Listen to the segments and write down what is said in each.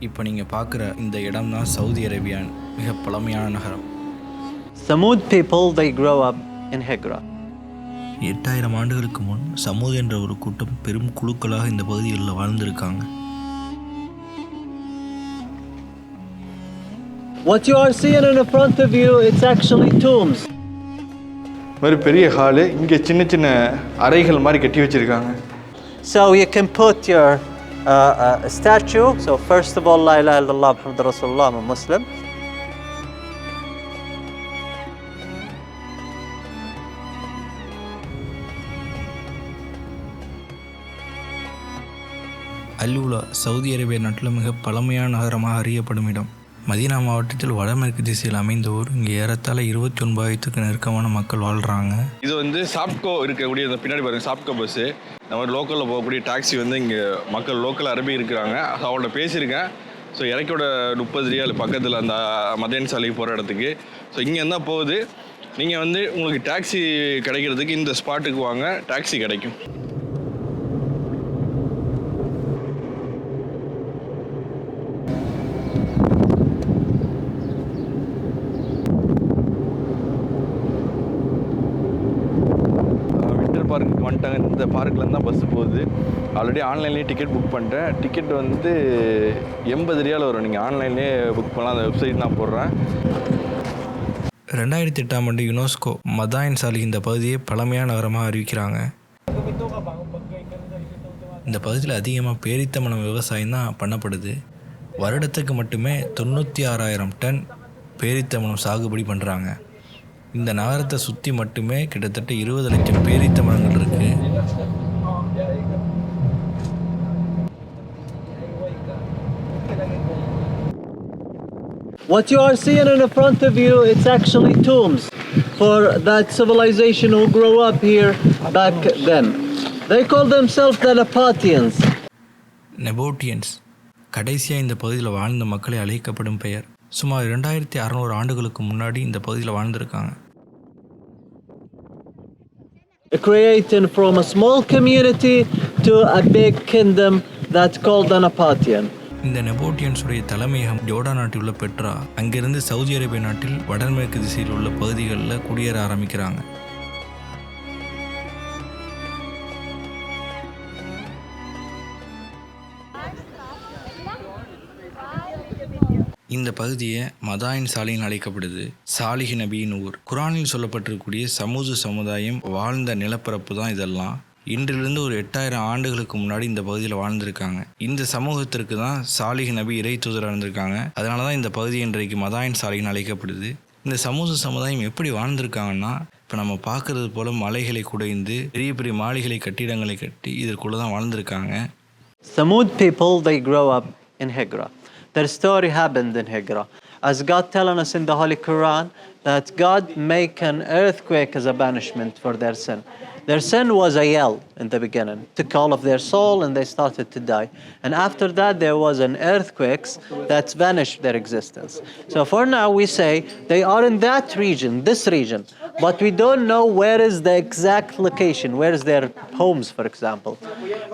இப்போ நீங்கள் பார்க்குற இந்த இடம் தான் சவுதி அரேபியான் மிக பழமையான நகரம் Thamud people, they grow up in Hijra. எட்டாயிரம் ஆண்டுகளுக்கு முன் சமூக என்ற ஒரு கூட்டம் பெரும் குழுக்களாக இந்த பகுதிகளில் வாழ்ந்திருக்காங்க What you are seeing in front of you, it's actually tombs. மாதிரி பெரிய ஹாலு இங்கே சின்ன சின்ன அறைகள் மாதிரி கட்டி வச்சுருக்காங்க So you can put your uh, uh, statue. So first of all, La ilaha illallah Muhammad Rasulullah, I'm a Muslim. அல்லூலா சவுதி அரேபிய நாட்டில் மிக பழமையான நகரமாக அறியப்படும் இடம் மதீனா மாவட்டத்தில் வடமேற்கு திசையில் அமைந்த ஊர் இங்கே ஏறத்தாழ இருபத்தி ஒன்பதாயிரத்துக்கு நெருக்கமான மக்கள் வாழ்கிறாங்க இது வந்து சாப்கோ இருக்கக்கூடிய இந்த பின்னாடி பாருங்க சாப்கோ பஸ்ஸு மாதிரி லோக்கலில் போகக்கூடிய டாக்ஸி வந்து இங்கே மக்கள் லோக்கல் அரபி இருக்கிறாங்க. அவங்கள்ட்ட பேசியிருக்கேன். ஸோ இறக்கியோட முப்பது ரியால் பக்கத்தில் அந்த மதியான சாலைக்கு போகிற இடத்துக்கு. ஸோ இங்கே என்ன போகுது. நீங்கள் வந்து உங்களுக்கு டாக்ஸி கிடைக்கிறதுக்கு இந்த ஸ்பாட்டுக்கு வாங்க. டாக்ஸி கிடைக்கும். வந்துட்டாங்க தான் பஸ்ஸு போகுது. ஆல்ரெடி ஆன்லைன்லேயே டிக்கெட் புக் பண்ணிட்டேன். டிக்கெட் வந்து எண்பது ரியால் வரும். நீங்கள் ஆன்லைன்லேயே புக் பண்ணலாம். அந்த வெப்சைட் நான் போடுறேன். ரெண்டாயிரத்தி எட்டாம் ஆண்டு யுனெஸ்கோ மதாயின் சாலி இந்த பகுதியை பழமையான நகரமாக அறிவிக்கிறாங்க. இந்த பகுதியில் அதிகமாக பேரித்தமணம் விவசாயம் தான் பண்ணப்படுது. வருடத்துக்கு மட்டுமே தொண்ணூற்றி ஆறாயிரம் டன் பேரித்தமணம் சாகுபடி பண்ணுறாங்க இந்த நகரத்தை சுற்றி மட்டுமே கிட்டத்தட்ட இருபது லட்சம் பேரித்த What you are seeing in front of you, it's actually tombs for that civilization who grew up here back then. They call themselves the Nepatians. நெபோட்டியன்ஸ் கடைசியாக இந்த பகுதியில் வாழ்ந்த மக்களை அழைக்கப்படும் பெயர் சுமார் இரண்டாயிரத்தி அறநூறு ஆண்டுகளுக்கு முன்னாடி இந்த பகுதியில் வாழ்ந்திருக்காங்க creating from a small community to a big kingdom that's called the Nepatian. இந்த நெபோட்டியன்ஸுடைய தலைமையகம் ஜோர்டா நாட்டில் உள்ள பெட்ரா அங்கிருந்து சவுதி அரேபிய நாட்டில் வடமேற்கு திசையில் உள்ள பகுதிகளில் குடியேற ஆரம்பிக்கிறாங்க. இந்த பகுதியை மதாயின் சாலைன்னு அழைக்கப்படுது சாலிஹி நபியின் ஊர். குரானில் சொல்லப்பட்டிருக்கக்கூடிய சமூக சமுதாயம் வாழ்ந்த நிலப்பரப்பு தான் இதெல்லாம். இன்றிலிருந்து ஒரு எட்டாயிரம் ஆண்டுகளுக்கு முன்னாடி இந்த பகுதியில் வாழ்ந்திருக்காங்க இந்த சமூகத்திற்கு தான் சாலிஹ் நபி இறை தூதராக இருந்திருக்காங்க அதனால தான் இந்த பகுதி இன்றைக்கு மதாயின் சாலைன்னு அழைக்கப்படுது இந்த சமூக சமுதாயம் எப்படி வாழ்ந்திருக்காங்கன்னா இப்போ நம்ம பார்க்குறது போல மலைகளை குடைந்து பெரிய பெரிய மாளிகளை கட்டிடங்களை கட்டி இதற்குள்ளே தான் வாழ்ந்திருக்காங்க Thamud people, they grow up in Hijra. Their story happened in Hijra. As God telling us in the Holy Quran that God make an earthquake as a banishment for their sin. Their sin was a yell in the beginning, took all of their soul and they started to die. And after that, there was an earthquake that's vanished their existence. So for now, we say they are in that region, this region, but we don't know where is the exact location, where is their homes, for example.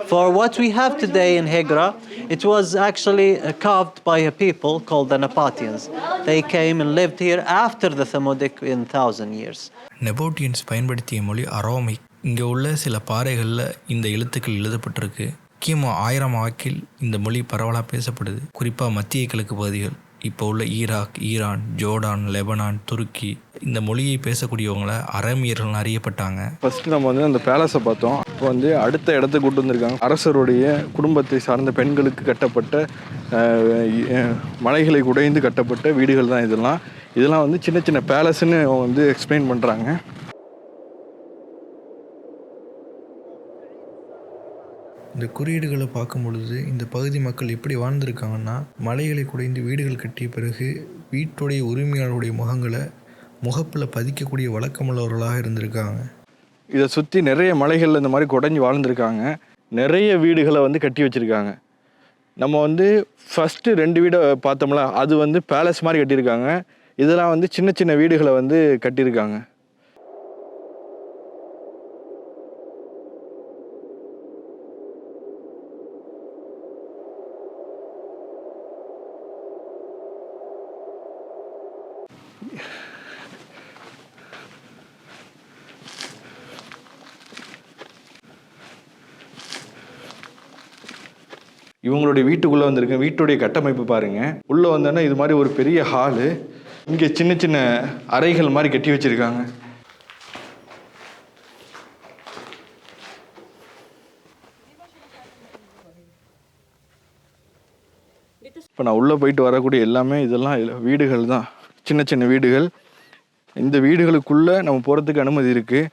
For what we have today in Higra, it was actually uh, carved by a people called the Napatians. They came and lived here after the Thamudic in thousand years. Nabataeans பயன்படுத்திய மொழி அரோமிக் இங்கே உள்ள சில பாறைகளில் இந்த எழுத்துக்கள் எழுதப்பட்டிருக்கு. கிமு ஆயிரம் வாக்கில் இந்த மொழி பரவலாக பேசப்படுது. குறிப்பாக மத்திய கிழக்கு பகுதிகள் இப்போ உள்ள ஈராக் ஈரான் ஜோர்டான் லெபனான் துருக்கி இந்த மொழியை பேசக்கூடியவங்கள அரேமியர்கள் அறியப்பட்டாங்க. ஃபர்ஸ்ட் நம்ம வந்து அந்த பேலஸை பார்த்தோம். இப்போ வந்து அடுத்த இடத்துக்கு கூட்டு வந்திருக்காங்க. அரசருடைய குடும்பத்தை சார்ந்த பெண்களுக்கு கட்டப்பட்ட மலைகளை குடைந்து கட்டப்பட்ட வீடுகள் தான் இதெல்லாம். இதெல்லாம் வந்து சின்ன சின்ன பேலஸ்ன்னு வந்து எக்ஸ்பிளைன் பண்ணுறாங்க இந்த குறியீடுகளை பார்க்கும் பொழுது இந்த பகுதி மக்கள் எப்படி வாழ்ந்திருக்காங்கன்னா மலைகளை குடைந்து வீடுகள் கட்டிய பிறகு வீட்டுடைய உரிமையாளருடைய முகங்களை முகப்பில் பதிக்கக்கூடிய வழக்கமுள்ளவர்களாக இருந்திருக்காங்க. இதை சுற்றி நிறைய மலைகள் இந்த மாதிரி குடஞ்சி வாழ்ந்துருக்காங்க. நிறைய வீடுகளை வந்து கட்டி வச்சுருக்காங்க. நம்ம வந்து ஃபஸ்ட்டு ரெண்டு வீடை பார்த்தோம்ல அது வந்து பேலஸ் மாதிரி கட்டியிருக்காங்க. இதெல்லாம் வந்து சின்ன சின்ன வீடுகளை வந்து கட்டியிருக்காங்க. Yeah. இவங்களுடைய வீட்டுக்குள்ளே வந்திருக்கேன் வீட்டுடைய கட்டமைப்பு பாருங்க. உள்ளே வந்தோன்னா இது மாதிரி ஒரு பெரிய ஹாலு இங்கே சின்ன சின்ன அறைகள் மாதிரி கட்டி வச்சிருக்காங்க. இப்போ நான் உள்ளே போயிட்டு வரக்கூடிய எல்லாமே இதெல்லாம் வீடுகள் தான். சின்ன சின்ன வீடுகள். இந்த வீடுகளுக்குள்ளே நம்ம போகிறதுக்கு அனுமதி இருக்குது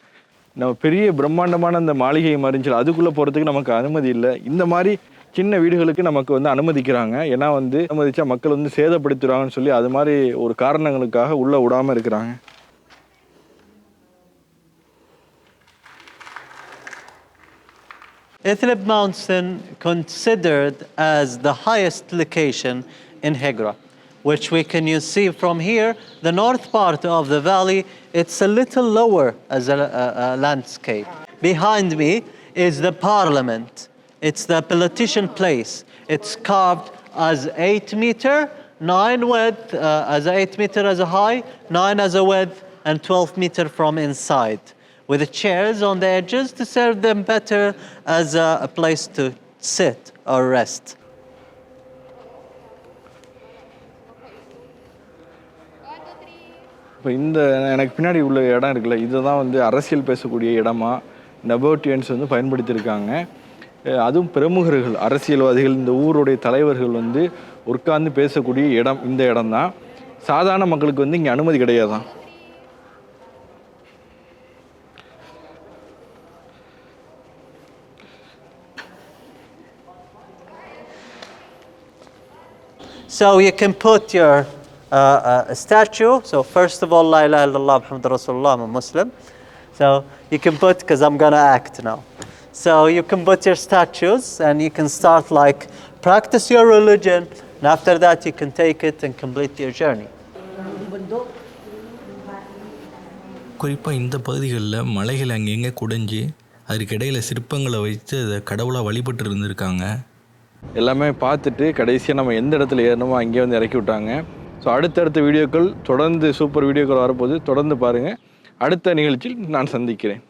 நம்ம பெரிய பிரம்மாண்டமான அந்த மாளிகை மாதிரி இருந்துச்சு அதுக்குள்ளே போகிறதுக்கு நமக்கு அனுமதி இல்லை. இந்த மாதிரி சின்ன வீடுகளுக்கு நமக்கு வந்து அனுமதிக்கிறாங்க ஏன்னா வந்து அனுமதிச்சா மக்கள் வந்து சேதப்படுத்துறாங்கன்னு சொல்லி அது மாதிரி ஒரு காரணங்களுக்காக உள்ளே விடாமல் இருக்கிறாங்க Ithlib Mountain considered as the highest location in Hegra, which we can you see from here. The north part of the valley, it's a little lower as a, a- a landscape. Behind me is the parliament. It's the politician place. It's carved as eight meter, nine width, uh, as eight meter as a high, nine as a width, and 12 meter from inside with the chairs on the edges to serve them better as a, a place to sit or rest. இப்போ இந்த எனக்கு பின்னாடி உள்ள இடம் இருக்குல்ல இதை தான் வந்து அரசியல் பேசக்கூடிய இடமா நெபோட்டியன்ஸ் வந்து பயன்படுத்தியிருக்காங்க அஹ் அதுவும் பிரமுகர்கள் அரசியல்வாதிகள் இந்த ஊருடைய தலைவர்கள் வந்து உட்கார்ந்து பேசக்கூடிய இடம் இந்த இடம் தான் சாதாரண மக்களுக்கு வந்து இங்கே அனுமதி கிடையாதான் So you can put your uh, uh, statue. So first of all, La ilaha illallah Muhammad Rasulullah, I'm a Muslim. So you can put, because I'm going to act now. So you can put your statues and you can start like practice your religion. And after that, you can take it and complete your journey. குறிப்பாக இந்த பகுதிகளில் மலைகள் அங்கங்கே குடைஞ்சு அதுக்கிடையில் சிற்பங்களை வைத்து அதை கடவுளாக வழிபட்டு இருந்திருக்காங்க எல்லாமே பார்த்துட்டு கடைசியாக நம்ம எந்த இடத்துல ஏறணுமோ அங்கேயே வந்து இறக்கி விட்டாங்க ஸோ அடுத்தடுத்த வீடியோக்கள் தொடர்ந்து சூப்பர் வீடியோக்கள் வரப்போது தொடர்ந்து பாருங்கள் அடுத்த நிகழ்ச்சியில் நான் சந்திக்கிறேன்